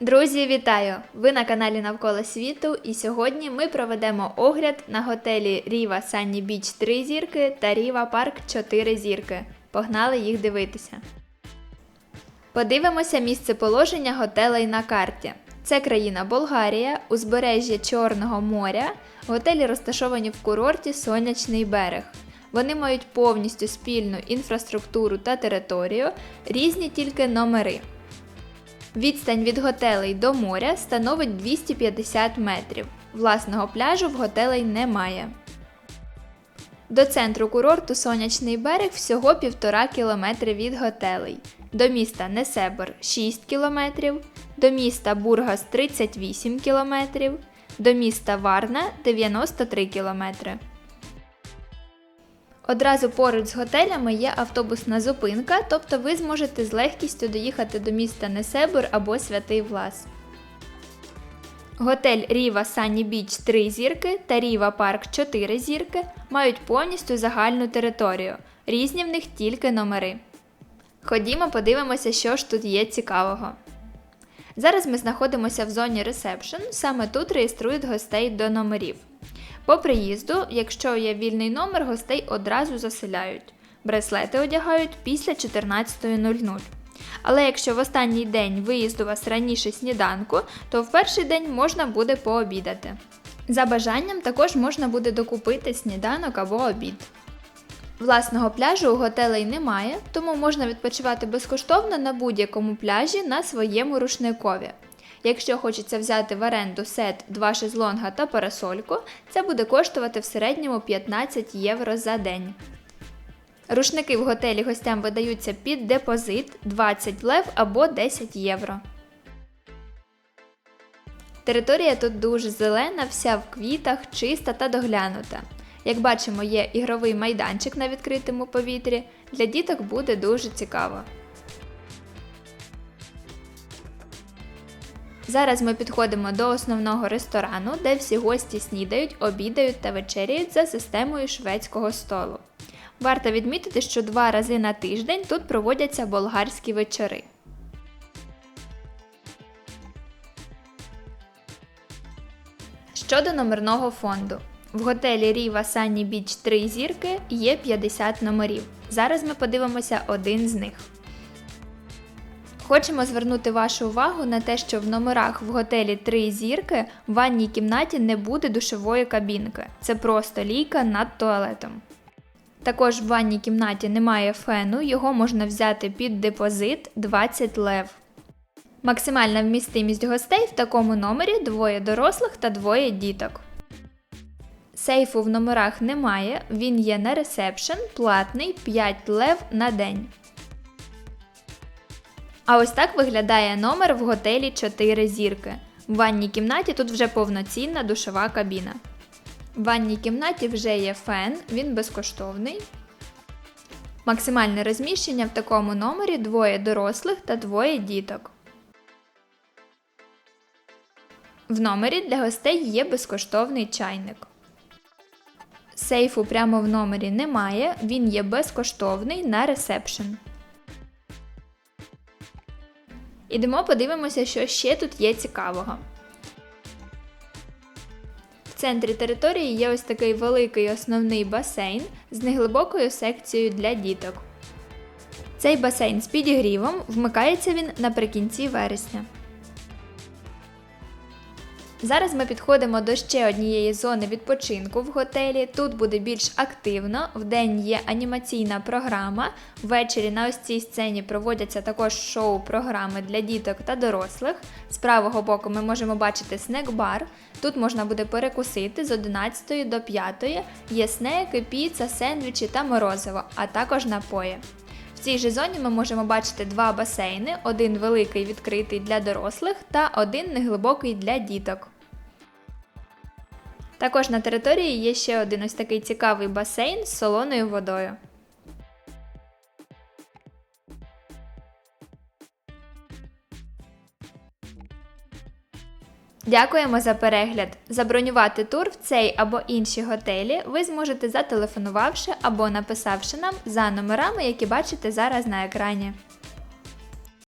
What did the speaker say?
Друзі, вітаю! Ви на каналі Навколо світу, і сьогодні ми проведемо огляд на готелі Ріва Санні Біч 3 зірки та Ріва Парк 4 зірки. Погнали їх дивитися. Подивимося місце положення готелей на карті. Це країна Болгарія, узбережжя Чорного моря. Готелі розташовані в курорті Сонячний берег. Вони мають повністю спільну інфраструктуру та територію, різні тільки номери. Відстань від готелей до моря становить 250 метрів. Власного пляжу в готелей немає. До центру курорту Сонячний берег всього 1,5 кілометри від готелей. До міста Несебор 6 кілометрів, до міста Бургас 38 кілометрів, до міста Варна 93 кілометри. Одразу поруч з готелями є автобусна зупинка, тобто ви зможете з легкістю доїхати до міста Несебур або Святий Влас. Готель Ріва Санні Біч 3 зірки та Ріва Парк 4 зірки мають повністю загальну територію. Різні в них тільки номери. Ходімо, подивимося, що ж тут є цікавого. Зараз ми знаходимося в зоні ресепшн, саме тут реєструють гостей до номерів. По приїзду, якщо є вільний номер, гостей одразу заселяють. Браслети одягають після 14.00. Але якщо в останній день виїзду вас раніше сніданку, то в перший день можна буде пообідати. За бажанням також можна буде докупити сніданок або обід. Власного пляжу у готелей немає, тому можна відпочивати безкоштовно на будь-якому пляжі на своєму рушникові. Якщо хочеться взяти в оренду сет 2 шезлонга та парасольку, це буде коштувати в середньому 15 євро за день. Рушники в готелі гостям видаються під депозит 20 лев або 10 євро. Територія тут дуже зелена, вся в квітах, чиста та доглянута. Як бачимо, є ігровий майданчик на відкритому повітрі. Для діток буде дуже цікаво. Зараз ми підходимо до основного ресторану, де всі гості снідають, обідають та вечеряють за системою шведського столу. Варто відмітити, що два рази на тиждень тут проводяться болгарські вечори. Щодо номерного фонду. В готелі Ріва Санні Біч 3 зірки є 50 номерів. Зараз ми подивимося один з них. Хочемо звернути вашу увагу на те, що в номерах в готелі 3 зірки в ванній кімнаті не буде душової кабінки. Це просто лійка над туалетом. Також в ванній кімнаті немає фену, його можна взяти під депозит 20 лев. Максимальна вмістимість гостей в такому номері двоє дорослих та двоє діток. Сейфу в номерах немає, він є на ресепшн, платний 5 лев на день. А ось так виглядає номер в готелі 4 зірки. В ванній кімнаті тут вже повноцінна душова кабіна. В ванній кімнаті вже є фен, він безкоштовний. Максимальне розміщення в такому номері двоє дорослих та двоє діток. В номері для гостей є безкоштовний чайник. Сейфу прямо в номері немає, він є безкоштовний на ресепшн. Ідемо подивимося, що ще тут є цікавого. В центрі території є ось такий великий основний басейн з неглибокою секцією для діток. Цей басейн з підігрівом вмикається він наприкінці вересня. Зараз ми підходимо до ще однієї зони відпочинку в готелі. Тут буде більш активно. Вдень є анімаційна програма. Ввечері на ось цій сцені проводяться також шоу-програми для діток та дорослих. З правого боку ми можемо бачити снек-бар. Тут можна буде перекусити з 11 до 5. Є снеки, піца, сендвічі та морозиво, а також напої. В цій же зоні ми можемо бачити два басейни: один великий відкритий для дорослих та один неглибокий для діток. Також на території є ще один ось такий цікавий басейн з солоною водою. Дякуємо за перегляд! Забронювати тур в цей або інші готелі ви зможете зателефонувавши або написавши нам за номерами, які бачите зараз на екрані.